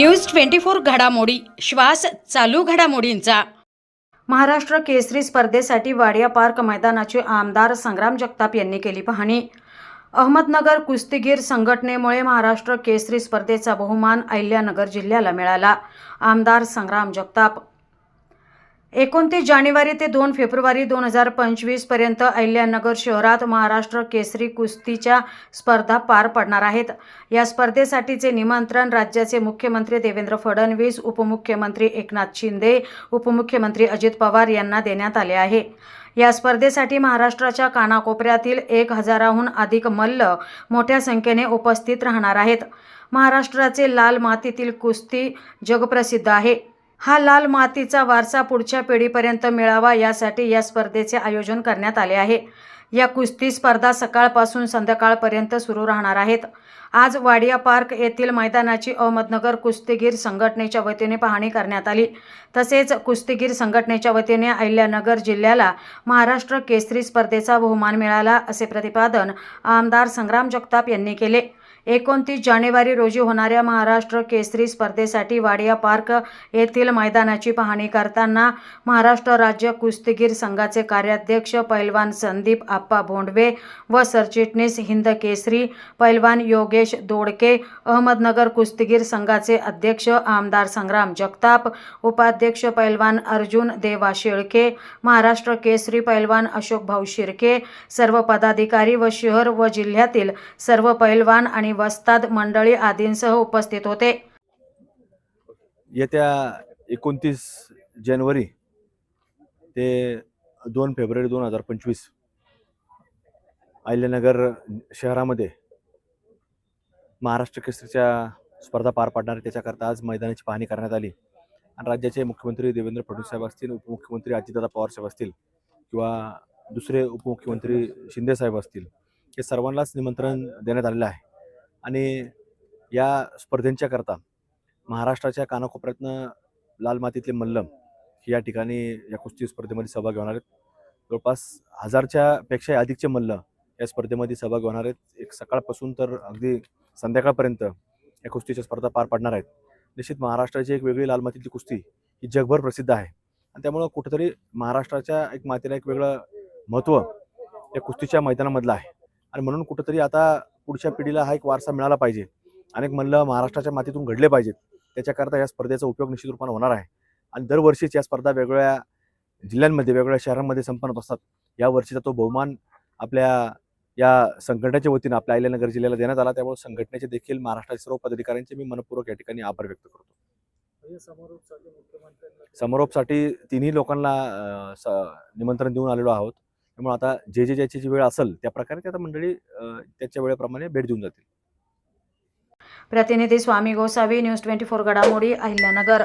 News twenty four घडामोडी श्वास चालू घडामोडींचा. महाराष्ट्र केसरी स्पर्धेसाठी वाडिया पार्क मैदानाची आमदार संग्राम जगताप यांनी केली पाहणी. अहमदनगर कुस्तीगीर संघटनेमुळे महाराष्ट्र केसरी स्पर्धेचा बहुमान अहिल्यानगर जिल्ह्याला मिळाला. आमदार संग्राम जगताप एकोणतीस जानेवारी ते दोन फेब्रुवारी दोन हजार पंचवीसपर्यंत अहिल्यानगर शहरात महाराष्ट्र केसरी कुस्तीच्या स्पर्धा पार पडणार आहेत. या स्पर्धेसाठीचे निमंत्रण राज्याचे मुख्यमंत्री देवेंद्र फडणवीस उपमुख्यमंत्री एकनाथ शिंदे उपमुख्यमंत्री अजित पवार यांना देण्यात आले आहे. या स्पर्धेसाठी महाराष्ट्राच्या कानाकोपऱ्यातील एक हजाराहून अधिक मल्ल मोठ्या संख्येने उपस्थित राहणार आहेत. महाराष्ट्राचे लाल मातीतील कुस्ती जगप्रसिद्ध आहे. हा लाल मातीचा वारसा पुढच्या पिढीपर्यंत मिळावा यासाठी या स्पर्धेचे आयोजन करण्यात आले आहे. या कुस्ती स्पर्धा सकाळपासून संध्याकाळपर्यंत सुरू राहणार आहेत. आज वाडिया पार्क येथील मैदानाची अहमदनगर कुस्तीगीर संघटनेच्या वतीने पाहणी करण्यात आली. तसेच कुस्तीगीर संघटनेच्या वतीने अहिल्यानगर जिल्ह्याला महाराष्ट्र केसरी स्पर्धेचा बहुमान मिळाला असे प्रतिपादन आमदार संग्राम जगताप यांनी केले. एकोणतीस जानेवारी रोजी होणाऱ्या महाराष्ट्र केसरी स्पर्धेसाठी वाडिया पार्क येथील मैदानाची पाहणी करताना महाराष्ट्र राज्य कुस्तीगीर संघाचे कार्याध्यक्ष पैलवान संदीप आप्पा भोंडवे व सरचिटणीस हिंद केसरी पैलवान योगेश दोडके अहमदनगर कुस्तीगीर संघाचे अध्यक्ष आमदार संग्राम जगताप उपाध्यक्ष पैलवान अर्जुन देवा शेळके महाराष्ट्र केसरी पैलवान अशोक भाऊ शिर्के सर्व पदाधिकारी व शहर व जिल्ह्यातील सर्व पैलवान आणि वस्ताद मंडळी आदींसह उपस्थित होते. येत्या एकोणतीस जानेवारी ते दोन फेब्रुवारी दोन हजार पंचवीस अहिल्यानगर शहरामध्ये महाराष्ट्र केसरीच्या स्पर्धा पार पाडणार त्याच्याकरता आज मैदानाची पाहणी करण्यात आली. आणि राज्याचे मुख्यमंत्री देवेंद्र फडणवीस साहेब असतील उपमुख्यमंत्री अजितदादा पवार साहेब असतील किंवा दुसरे उपमुख्यमंत्री शिंदे साहेब असतील हे सर्वांनाच निमंत्रण देण्यात आलेलं आहे. आणि या स्पर्धेंच्या करता महाराष्ट्राच्या कानाकोपऱ्यातनं लाल मातीतले मल्लम या ठिकाणी या कुस्ती स्पर्धेमध्ये सहभागी होणार आहेत. जवळपास हजारच्या पेक्षा अधिकचे मल्ल या स्पर्धेमध्ये सहभागी होणार आहेत. एक सकाळपासून तर अगदी संध्याकाळपर्यंत या कुस्तीच्या स्पर्धा पार पडणार आहेत. निश्चित महाराष्ट्राची एक वेगळी लाल मातीतली कुस्ती ही जगभर प्रसिद्ध आहे. आणि त्यामुळं कुठंतरी महाराष्ट्राच्या एक मातीला एक वेगळं महत्त्व या कुस्तीच्या मैदानामधलं आहे. आणि म्हणून कुठंतरी आता पुढच्या पिढीला हा एक वारसा मिळाला पाहिजे. अनेक मल्ल महाराष्ट्राच्या मातीतून घडले पाहिजेत. त्याच्याकरता या स्पर्धेचा उपयोग निश्चित रूपाने होणार आहे. आणि दरवर्षीच या स्पर्धा वेगवेगळ्या जिल्ह्यांमध्ये वेगवेगळ्या शहरांमध्ये संपन्न होत असतात. या वर्षीचा तो बहुमान आपल्या या संघटनेच्या वतीनं आपल्या अहिल्यानगर जिल्ह्याला देण्यात आला. त्यामुळे संघटनेचे देखील महाराष्ट्राच्या सर्व पदाधिकाऱ्यांचे मी मनपूर्वक या ठिकाणी आभार व्यक्त करतो. समारोपसाठी तिन्ही लोकांना स- निमंत्रण देऊन आलेलो आहोत. त्यामुळे आता जे जे ज्याची जी वेळ असेल त्या प्रकारे त्या आता मंडळी त्याच्या वेळेप्रमाणे भेट देऊन जातील. प्रतिनिधी Swami Gosavi news twenty four घडामोडी अहिल्यानगर.